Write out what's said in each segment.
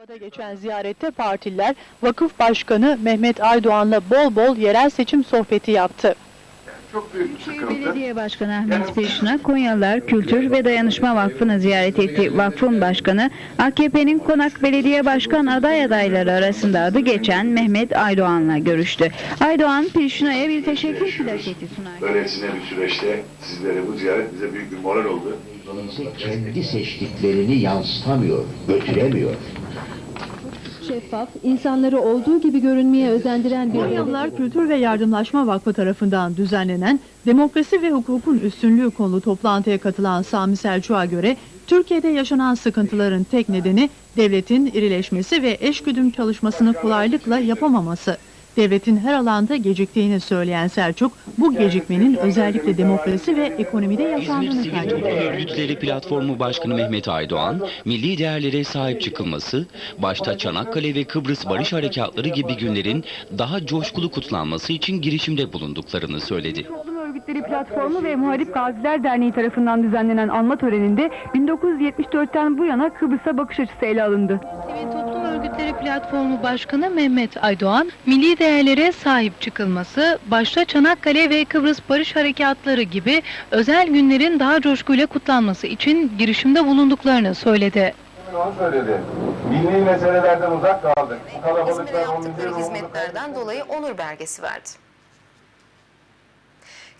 Havada geçen ziyarette partililer vakıf başkanı Mehmet Aydoğan'la bol bol yerel seçim sohbeti yaptı. Çok büyük bir sıkıntı. Belediye Başkanı Ahmet Peşina, Konyalılar Kültür ve Dayanışma Vakfı'nı ziyaret etti. Vakfın başkanı, AKP'nin Konak Belediye Başkan aday adayları arasında adı geçen Mehmet Aydoğan'la görüştü. Aydoğan, Peşina'ya bir teşekkür plaketi sunar. Böylesine bir süreçte sizlere bu ziyaret bize büyük bir moral oldu. kendi seçtiklerini yansıtamıyor, götüremiyor. Şeffaf, insanları olduğu gibi görünmeye özendiren bir Konyalılar Kültür ve Yardımlaşma Vakfı tarafından düzenlenen Demokrasi ve Hukukun Üstünlüğü konulu toplantıya katılan Sami Selçuk'a göre Türkiye'de yaşanan sıkıntıların tek nedeni devletin irileşmesi ve eşgüdüm çalışmasını kolaylıkla yapamaması. Devletin her alanda geciktiğini söyleyen Selçuk, bu gecikmenin özellikle demokrasi ve ekonomide İzmir yaşandığını Sivil Toplum kaydetti. Örgütleri Platformu Başkanı Mehmet Aydoğan, milli değerlere sahip çıkılması, başta Çanakkale ve Kıbrıs Barış Harekatları gibi günlerin daha coşkulu kutlanması için girişimde bulunduklarını söyledi. Toplum Örgütleri Platformu ve Muharip Gaziler Derneği tarafından düzenlenen anma töreninde 1974'ten bu yana Kıbrıs'a bakış açısı ele alındı. Sivil Toplum Örgütleri Platformu Başkanı Mehmet Aydoğan, milli değerlere sahip çıkılması, başta Çanakkale ve Kıbrıs Barış Harekatları gibi özel günlerin daha coşkuyla kutlanması için girişimde bulunduklarını söyledi. Onu söyledi. Dini meselelerden uzak kaldık. Bu kalabalıklar milli hizmetlerden dolayı onur belgesi verdi.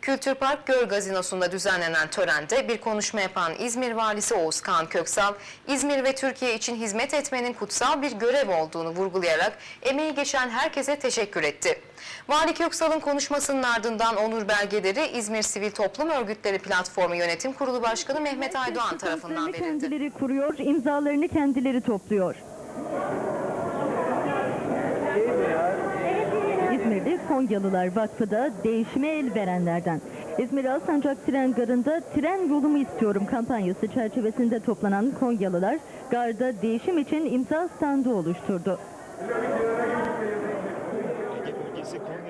Kültür Park Göl Gazinosu'nda düzenlenen törende bir konuşma yapan İzmir Valisi Oğuz Kağan Köksal, İzmir ve Türkiye için hizmet etmenin kutsal bir görev olduğunu vurgulayarak emeği geçen herkese teşekkür etti. Vali Köksal'ın konuşmasının ardından onur belgeleri İzmir Sivil Toplum Örgütleri Platformu Yönetim Kurulu Başkanı Mehmet Aydoğan tarafından verildi. kendileri kuruyor, imzalarını kendileri topluyor. Konyalılar Vakfı da değişime el verenlerden. İzmir Alsancak Tren Garı'nda tren yolumu istiyorum kampanyası çerçevesinde toplanan Konyalılar garda değişim için imza standı oluşturdu.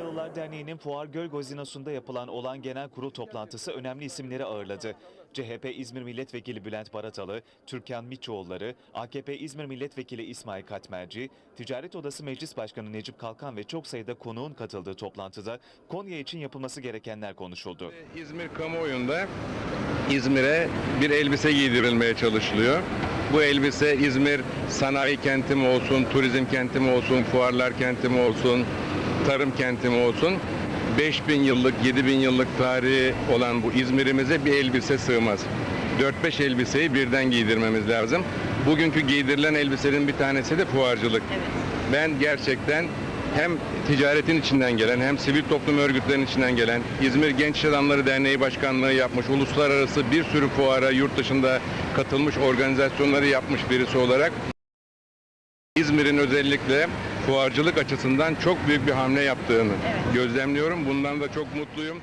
Konyalılar Derneği'nin Fuar Göl Gazinosu'nda yapılan olan genel kurul toplantısı önemli isimleri ağırladı. CHP İzmir Milletvekili Bülent Baratalı, Türkan Miçoğulları, AKP İzmir Milletvekili İsmail Katmerci, Ticaret Odası Meclis Başkanı Necip Kalkan ve çok sayıda konuğun katıldığı toplantıda Konya için yapılması gerekenler konuşuldu. İzmir kamuoyunda İzmir'e bir elbise giydirilmeye çalışılıyor. Bu elbise İzmir sanayi kenti mi olsun, turizm kenti mi olsun, fuarlar kenti mi olsun, tarım kenti mi olsun 5000 yıllık, 7000 yıllık tarihi olan bu İzmir'imize bir elbise sığmaz. 4-5 elbiseyi birden giydirmemiz lazım. Bugünkü giydirilen elbisenin bir tanesi de fuarcılık. Ben gerçekten hem ticaretin içinden gelen hem sivil toplum örgütlerinin içinden gelen İzmir Genç Adamları Derneği Başkanlığı yapmış, uluslararası bir sürü fuara yurt dışında katılmış organizasyonları yapmış birisi olarak İzmir'in özellikle fuarcılık açısından çok büyük bir hamle yaptığını gözlemliyorum. Bundan da çok mutluyum.